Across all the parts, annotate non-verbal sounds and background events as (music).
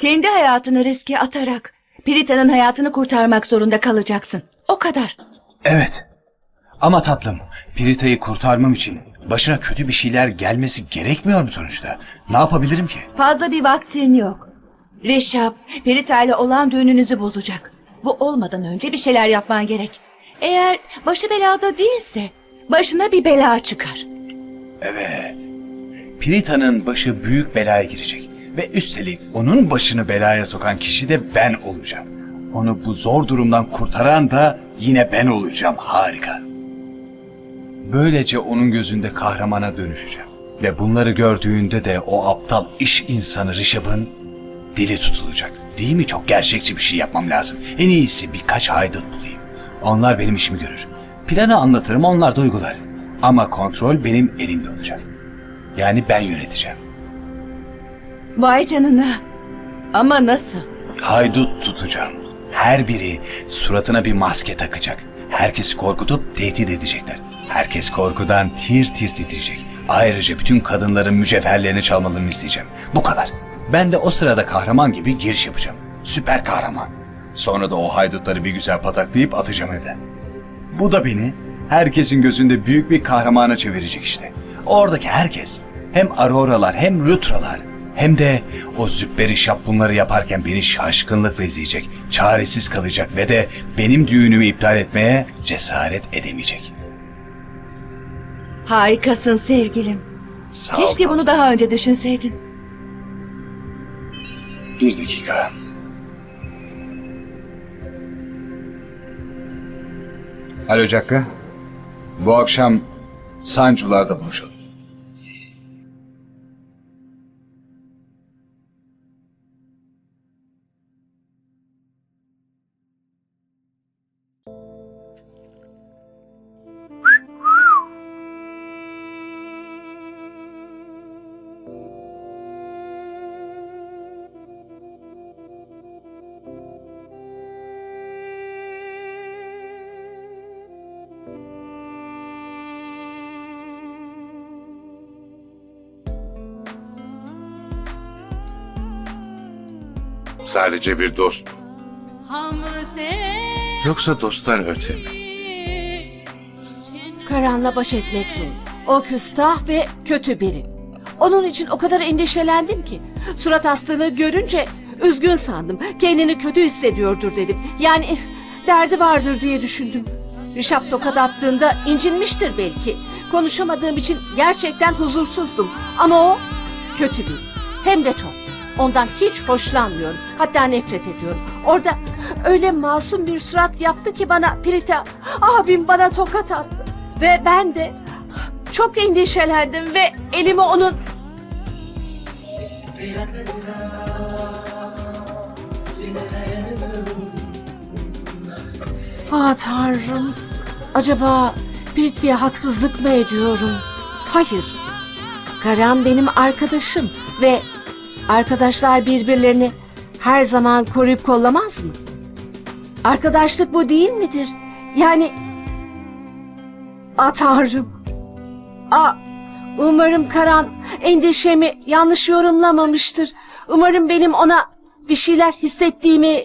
Kendi hayatını riske atarak Prita'nın hayatını kurtarmak zorunda kalacaksın. O kadar. Evet. Ama tatlım, Pirita'yı kurtarmam için başına kötü bir şeyler gelmesi gerekmiyor mu sonuçta? Ne yapabilirim ki? Fazla bir vaktin yok. Rişap, Prita ile olan düğününüzü bozacak. Bu olmadan önce bir şeyler yapman gerek. Eğer başı belada değilse başına bir bela çıkar. Evet. Pirita'nın başı büyük belaya girecek. Ve üstelik onun başını belaya sokan kişi de ben olacağım. Onu bu zor durumdan kurtaran da yine ben olacağım. Harika. Böylece onun gözünde kahramana dönüşeceğim. Ve bunları gördüğünde de o aptal iş insanı Rişap'ın dili tutulacak. Değil mi? Çok gerçekçi bir şey yapmam lazım. En iyisi birkaç haydut bulayım. Onlar benim işimi görür. Planı anlatırım, onlar da uygular. Ama kontrol benim elimde olacak. Yani ben yöneteceğim. Vay canına. Ama nasıl? Haydut tutacağım. Her biri suratına bir maske takacak. Herkesi korkutup tehdit edecekler. Herkes korkudan tir tir titreyecek. Ayrıca bütün kadınların mücevherlerini çalmalarını isteyeceğim. Bu kadar. Ben de o sırada kahraman gibi giriş yapacağım. Süper kahraman. Sonra da o haydutları bir güzel pataklayıp atacağım evden. Bu da beni herkesin gözünde büyük bir kahramana çevirecek işte. Oradaki herkes hem Aurora'lar hem Rutra'lar hem de o züpperi şap bunları yaparken beni şaşkınlıkla izleyecek, çaresiz kalacak ve de benim düğünümü iptal etmeye cesaret edemeyecek. Harikasın sevgilim. Sağ ol Keşke tatlım. bunu daha önce düşünseydin. Bir dakika. Alo Cakka. Bu akşam Sancular'da buluşalım. Sadece bir dost mu? Yoksa dosttan öte mi? Karan'la baş etmek zor. O küstah ve kötü biri. Onun için o kadar endişelendim ki. Surat astığını görünce üzgün sandım. Kendini kötü hissediyordur dedim. Yani eh, derdi vardır diye düşündüm. Rişap tokat attığında incinmiştir belki. Konuşamadığım için gerçekten huzursuzdum. Ama o kötü biri. Hem de çok. Ondan hiç hoşlanmıyorum. Hatta nefret ediyorum. Orada öyle masum bir surat yaptı ki bana Prita, abim bana tokat attı. Ve ben de çok endişelendim ve elimi onun... Ah tanrım. Acaba Prithvi'ye haksızlık mı ediyorum? Hayır. Karan benim arkadaşım ve arkadaşlar birbirlerini her zaman koruyup kollamaz mı? Arkadaşlık bu değil midir? Yani... Ah tanrım. Ah, umarım Karan endişemi yanlış yorumlamamıştır. Umarım benim ona bir şeyler hissettiğimi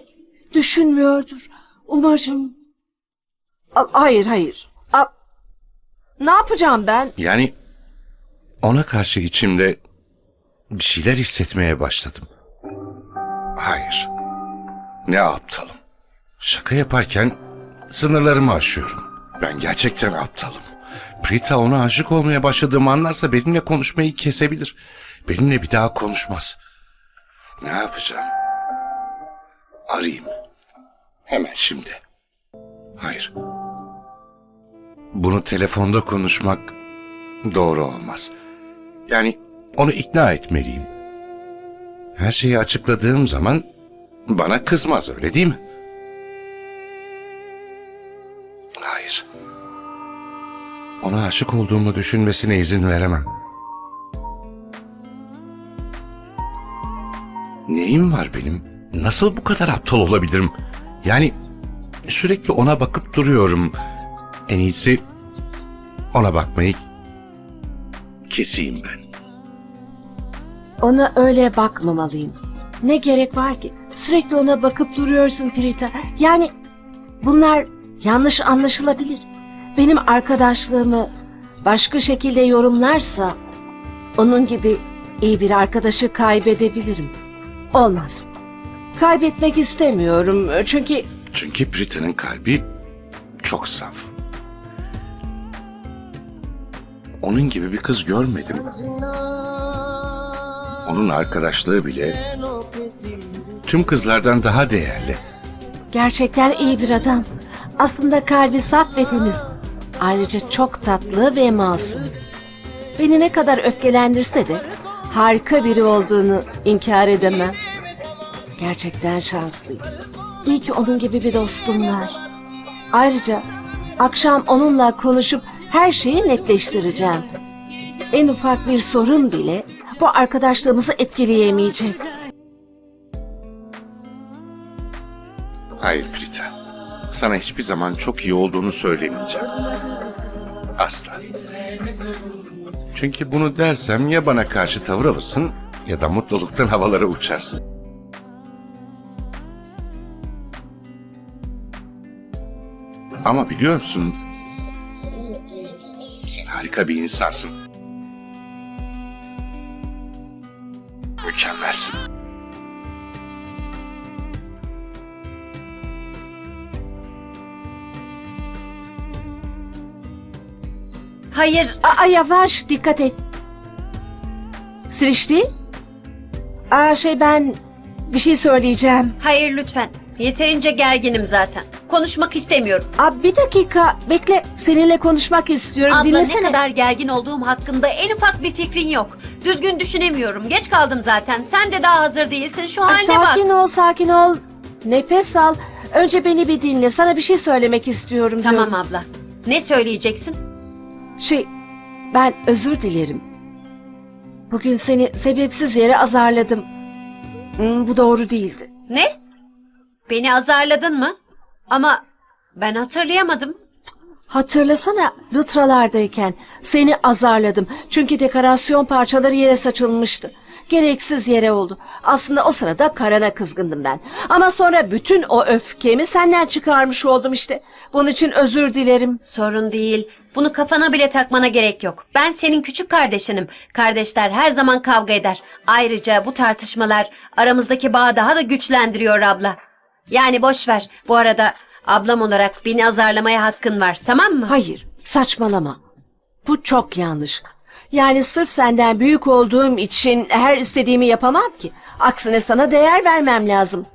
düşünmüyordur. Umarım. Ah, hayır, hayır. Ah, ne yapacağım ben? Yani ona karşı içimde bir şeyler hissetmeye başladım. Hayır. Ne aptalım. Şaka yaparken sınırlarımı aşıyorum. Ben gerçekten aptalım. Prita ona aşık olmaya başladığımı anlarsa benimle konuşmayı kesebilir. Benimle bir daha konuşmaz. Ne yapacağım? Arayayım. Hemen şimdi. Hayır. Bunu telefonda konuşmak doğru olmaz. Yani onu ikna etmeliyim. Her şeyi açıkladığım zaman bana kızmaz öyle değil mi? Hayır. Ona aşık olduğumu düşünmesine izin veremem. Neyim var benim? Nasıl bu kadar aptal olabilirim? Yani sürekli ona bakıp duruyorum. En iyisi ona bakmayı keseyim ben. Ona öyle bakmamalıyım. Ne gerek var ki? Sürekli ona bakıp duruyorsun Prita. Yani bunlar yanlış anlaşılabilir. Benim arkadaşlığımı başka şekilde yorumlarsa onun gibi iyi bir arkadaşı kaybedebilirim. Olmaz. Kaybetmek istemiyorum çünkü Çünkü Brita'nın kalbi çok saf. Onun gibi bir kız görmedim. Onun arkadaşlığı bile tüm kızlardan daha değerli. gerçekten iyi bir adam. Aslında kalbi saf ve temiz. Ayrıca çok tatlı ve masum. Beni ne kadar öfkelendirse de harika biri olduğunu inkar edemem. Gerçekten şanslıyım. İyi ki onun gibi bir dostum var. Ayrıca akşam onunla konuşup her şeyi netleştireceğim. En ufak bir sorun bile bu arkadaşlığımızı etkileyemeyecek. Hayır Brita. Sana hiçbir zaman çok iyi olduğunu söylemeyeceğim. Asla. Çünkü bunu dersem ya bana karşı tavır alırsın ya da mutluluktan havalara uçarsın. Ama biliyor musun? Sen harika bir insansın. Mükemmelsin. Hayır, Aa yavaş dikkat et. Sirişti? Aa şey ben bir şey söyleyeceğim. Hayır lütfen. Yeterince gerginim zaten. Konuşmak istemiyorum. Aa bir dakika bekle seninle konuşmak istiyorum Abla dinlesene. ne kadar gergin olduğum hakkında en ufak bir fikrin yok. Düzgün düşünemiyorum. Geç kaldım zaten. Sen de daha hazır değilsin. Şu Aa, haline bak. sakin ol sakin ol. Nefes al. Önce beni bir dinle. Sana bir şey söylemek istiyorum Tamam diyorum. abla. Ne söyleyeceksin? Şey ben özür dilerim. Bugün seni sebepsiz yere azarladım. Hmm, bu doğru değildi. Ne? Beni azarladın mı? Ama ben hatırlayamadım. Hatırlasana Lutralardayken seni azarladım. Çünkü dekorasyon parçaları yere saçılmıştı. Gereksiz yere oldu. Aslında o sırada Karan'a kızgındım ben. Ama sonra bütün o öfkemi senden çıkarmış oldum işte. Bunun için özür dilerim. Sorun değil. Bunu kafana bile takmana gerek yok. Ben senin küçük kardeşinim. Kardeşler her zaman kavga eder. Ayrıca bu tartışmalar aramızdaki bağı daha da güçlendiriyor abla. Yani boş ver. Bu arada ablam olarak beni azarlamaya hakkın var. Tamam mı? Hayır, saçmalama. Bu çok yanlış. Yani sırf senden büyük olduğum için her istediğimi yapamam ki. Aksine sana değer vermem lazım.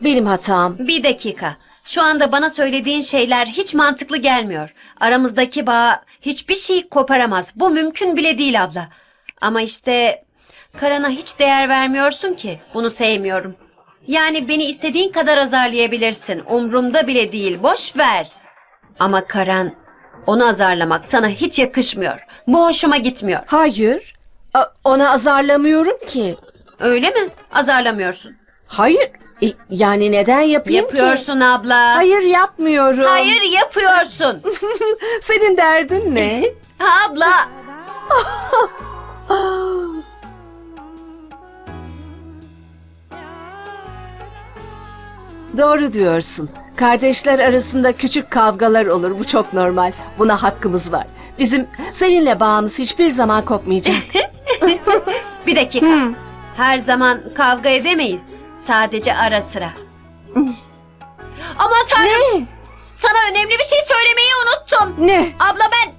Benim hatam. Bir dakika. Şu anda bana söylediğin şeyler hiç mantıklı gelmiyor. Aramızdaki bağ hiçbir şey koparamaz. Bu mümkün bile değil abla. Ama işte Karan'a hiç değer vermiyorsun ki. Bunu sevmiyorum. Yani beni istediğin kadar azarlayabilirsin. Umrumda bile değil. Boş ver. Ama Karan onu azarlamak sana hiç yakışmıyor. Bu hoşuma gitmiyor. Hayır, a- ona azarlamıyorum ki. Öyle mi? Azarlamıyorsun. Hayır, e, yani neden yapayım ki? Yapıyorsun abla. Hayır yapmıyorum. Hayır yapıyorsun. (laughs) Senin derdin ne? (laughs) abla. (laughs) Doğru diyorsun. Kardeşler arasında küçük kavgalar olur. Bu çok normal. Buna hakkımız var. Bizim seninle bağımız hiçbir zaman kopmayacak. (laughs) Bir dakika. Her zaman kavga edemeyiz. Sadece ara sıra. Aman tanrım. ne? Sana önemli bir şey söylemeyi unuttum. Ne? Abla ben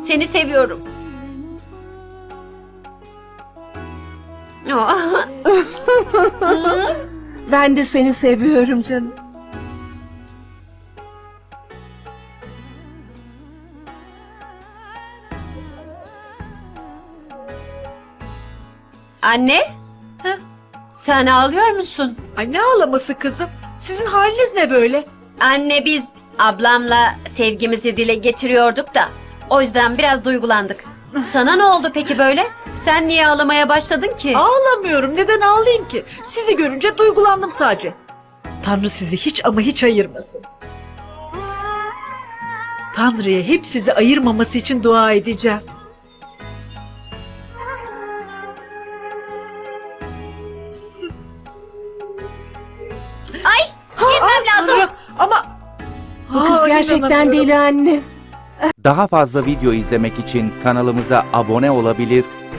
seni seviyorum. (laughs) Oh, (laughs) Ben de seni seviyorum canım. Anne? Sen ağlıyor musun? Ay ne ağlaması kızım? Sizin haliniz ne böyle? Anne biz ablamla sevgimizi dile getiriyorduk da o yüzden biraz duygulandık. (laughs) Sana ne oldu peki böyle? Sen niye ağlamaya başladın ki? Ağlamıyorum. Neden ağlayayım ki? Sizi görünce duygulandım sadece. Tanrı sizi hiç ama hiç ayırmasın. Tanrı'ya hep sizi ayırmaması için dua edeceğim. Ay gitmem lazım. Ama Bu kız Aa, gerçekten inanamıyorum. deli anne. Daha fazla video izlemek için kanalımıza abone olabilir,